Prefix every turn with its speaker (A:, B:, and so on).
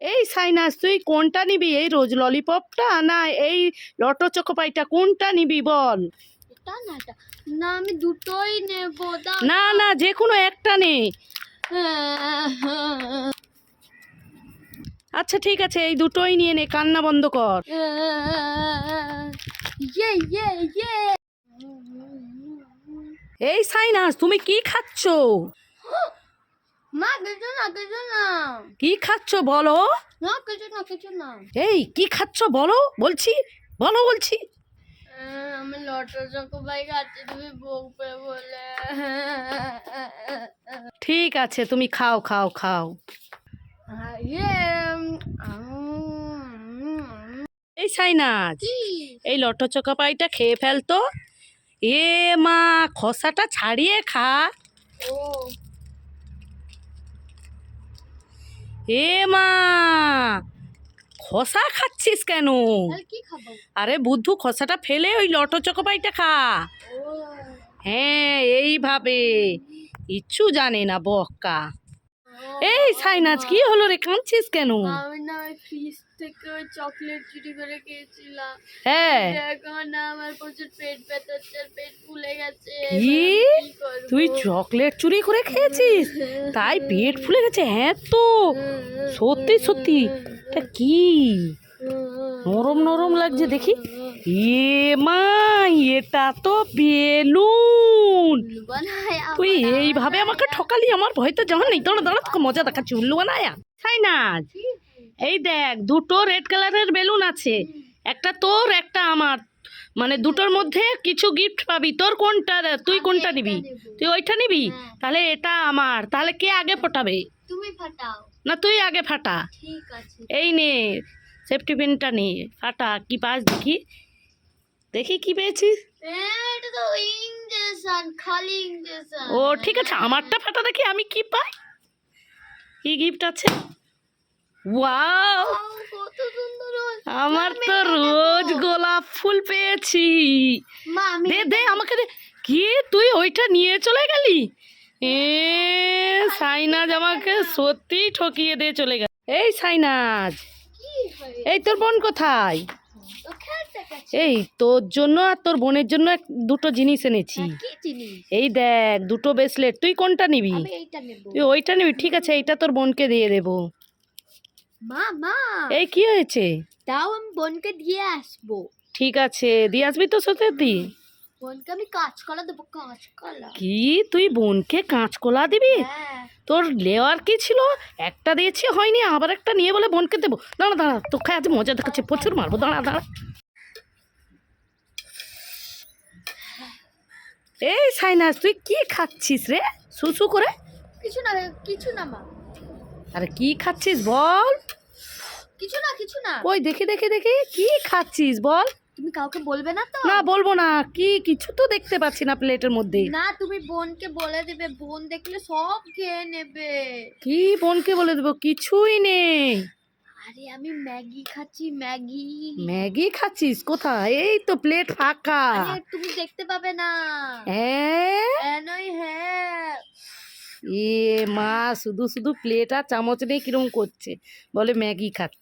A: এই সাইনাস তুই কোনটা নিবি? এই রোজ ললিপপটা না এই লটো চকোপাইটা কোনটা নিবি বল?
B: না আমি দুটোই নেব
A: না না যে কোনো একটা নে। আচ্ছা ঠিক আছে এই দুটোই নিয়ে নে কান্না বন্ধ কর।
B: ইয়ে ইয়ে ইয়ে।
A: এই সাইনাস তুমি কি খাচ্ছ?
B: মা কিছু না কিছু না।
A: কি খাচ্ছ বলো?
B: না কিছু না কিছু না।
A: এই কি খাচ্ছ বলো? বলছি বলো বলছি।
B: আমি লটো চকোবাই খাচ্ছি তুমি বকবে বলে।
A: ঠিক আছে তুমি খাও খাও খাও।
B: ইয়ে
A: এই সাইনাজ এই লটো চকাপাইটা খেয়ে ফেলতো এ মা খসাটা ছাড়িয়ে খা।
B: ও
A: এ মা খসা খাচ্ছিস কেন? আরে বুদ্ধু খসাটা ফেলে ওই লটো চকোপাইটা খা। হ্যাঁ এইভাবে। ইচ্ছু জানে না বক্কা। এই সাইনাজ কি হলো রে? কাঁদছিস কেন?
B: আমি না ফ্রিজ থেকে ওই চকলেট চুরি করে খেয়েছিলাম।
A: হ্যাঁ।
B: এখন আমার প্রচুর পেট ব্যথা হচ্ছে পেট ফুলে গেছে।
A: কি? তুই চকলেট চুরি করে খেয়েছিস? তাই পেট ফুলে গেছে হ্যাঁ তো। সত্যি সত্যি। এটা কি? নরম নরম লাগছে দেখি। এ মা এটা তো বেলুন। তুই এইভাবে আমাকে ঠকালি আমার ভয় তো যেমন নেই। দাঁড়া দাঁড়া তোকে মজা দেখাচ্ছি। উল্লু বানায়া। তাই না এই দেখ দুটো রেড কালারের বেলুন আছে। একটা তোর একটা আমার। মানে দুটোর মধ্যে কিছু গিফট পাবি। তোর কোনটা তুই কোনটা নিবি? তুই ওইটা নিবি?
B: হ্যাঁ।
A: তাহলে এটা আমার। তাহলে কে আগে ফোটাবে?
B: তুমি ফাটাও।
A: না তুই আগে ফাটা।
B: ঠিক আছে।
A: এই নে সেফটি পিনটা নে। ফাটা কি পাস দেখি। দেখি কি
B: ইঞ্জেকশন
A: ও ঠিক আছে আমারটা ফাটা দেখি আমি কি পাই? কি গিফট আছে? ওয়াও। আমার তো রোজ গোলাপ ফুল পেয়েছি। দে দে আমাকে দে। কি? তুই ওইটা নিয়ে চলে গেলি? এ সাইনাজ আমাকে সত্যি ঠকিয়ে দিয়ে চলে গেল। এই সাইনাজ এই তোর বোন কোথায়? এই তোর জন্য আর তোর বোনের জন্য এক- দুটো জিনিস এনেছি।
B: হ্যাঁ,
A: এই দেখ দুটো ব্রেসলেট তুই কোনটা নেব? তুই ওইটা নিবি ঠিক আছে এইটা তোর বোনকে দিয়ে দেবো।
B: মা মা!
A: এই কি হয়েছে?
B: তাও আমি বোনকে দিয়ে আসব।
A: ঠিক আছে দিয়ে আসবি তো সত্যি
B: বোনকে আমি কাঁচকলা দেবো কাঁচকলা।
A: কি? তুই বোনকে কাঁচকলা দিবি?
B: হ্যাঁ।
A: তোর লেওয়ার কি ছিল? একটা দিয়েছি হয়নি আবার একটা নিয়ে বলে বোনকে দেবো। দাঁড়া দাঁড়া তোকে আজ মজা দেখাচ্ছে প্রচুর মারবো দাঁড়া দাঁড়া। এই সাইনাস তুই কি খাচ্ছিস রে? সুসু করে।
B: কিছু না কিছু না মা।
A: আরে কি খাচ্ছিস বল?
B: কিছু না কিছু না।
A: ওই দেখি দেখি দেখি কি খাচ্ছিস বল?
B: তুমি কাউকে বলবে না তো?
A: না বলব না। কি কিছু তো দেখতে পাচ্ছি না প্লেটের মধ্যে।
B: না তুমি বোনকে বলে দেবে। বোন দেখলে সব খেয়ে নেবে।
A: কি বোনকে বলে দেবো? কিছুই নেই।
B: আরে আমি ম্যাগি খাচ্ছি ম্যাগি।
A: ম্যাগি খাচ্ছিস? কোথায়? এই তো প্লেট ফাঁকা।
B: তুমি দেখতে পাবে না।
A: হ্যাঁ?
B: হ্যাঁ।
A: এ মা শুধু শুধু প্লেট আর চামচ নিয়ে কিরম করছে? বলে ম্যাগি খাচ্ছে।